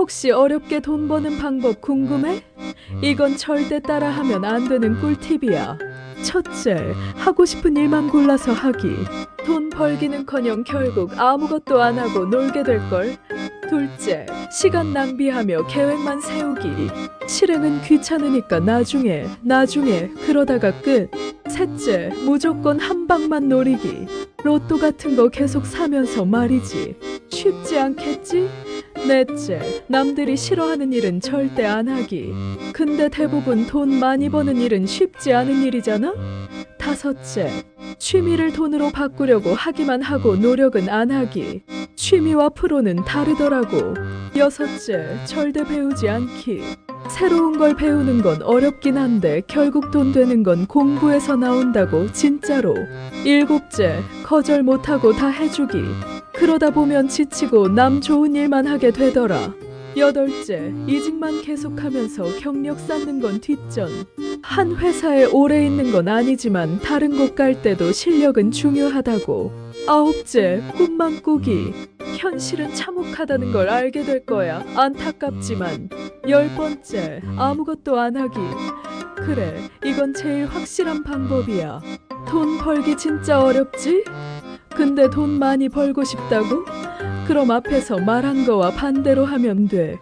혹시 어렵게 돈 버는 방법 궁금해? 이건 절대 따라하면 안 되는 꿀팁이야. 첫째, 하고 싶은 일만 골라서 하기. 돈 벌기는커녕 결국 아무것도 안 하고 놀게 될걸. 둘째, 시간 낭비하며 계획만 세우기. 실행은 귀찮으니까 나중에, 나중에, 그러다가 끝. 셋째, 무조건 한 방만 노리기. 로또 같은 거 계속 사면서 말이지. 쉽지 않겠지? 넷째, 남들이 싫어하는 일은 절대 안 하기. 근데 대부분 돈 많이 버는 일은 쉽지 않은 일이잖아? 다섯째, 취미를 돈으로 바꾸려고 하기만 하고 노력은 안 하기. 취미와 프로는 다르더라고. 여섯째, 절대 배우지 않기. 새로운 걸 배우는 건 어렵긴 한데 결국 돈 되는 건 공부에서 나온다고 진짜로. 일곱째, 거절 못하고 다 해주기. 그러다 보면 지치고 남 좋은 일만 하게 되더라. 여덟째, 이직만 계속하면서 경력 쌓는 건 뒷전. 한 회사에 오래 있는 건 아니지만 다른 곳 갈 때도 실력은 중요하다고. 아홉째, 꿈만 꾸기. 현실은 참혹하다는 걸 알게 될 거야. 안타깝지만. 열 번째, 아무것도 안 하기. 그래, 이건 제일 확실한 방법이야. 돈 벌기 진짜 어렵지? 근데 돈 많이 벌고 싶다고? 그럼 앞에서 말한 거와 반대로 하면 돼.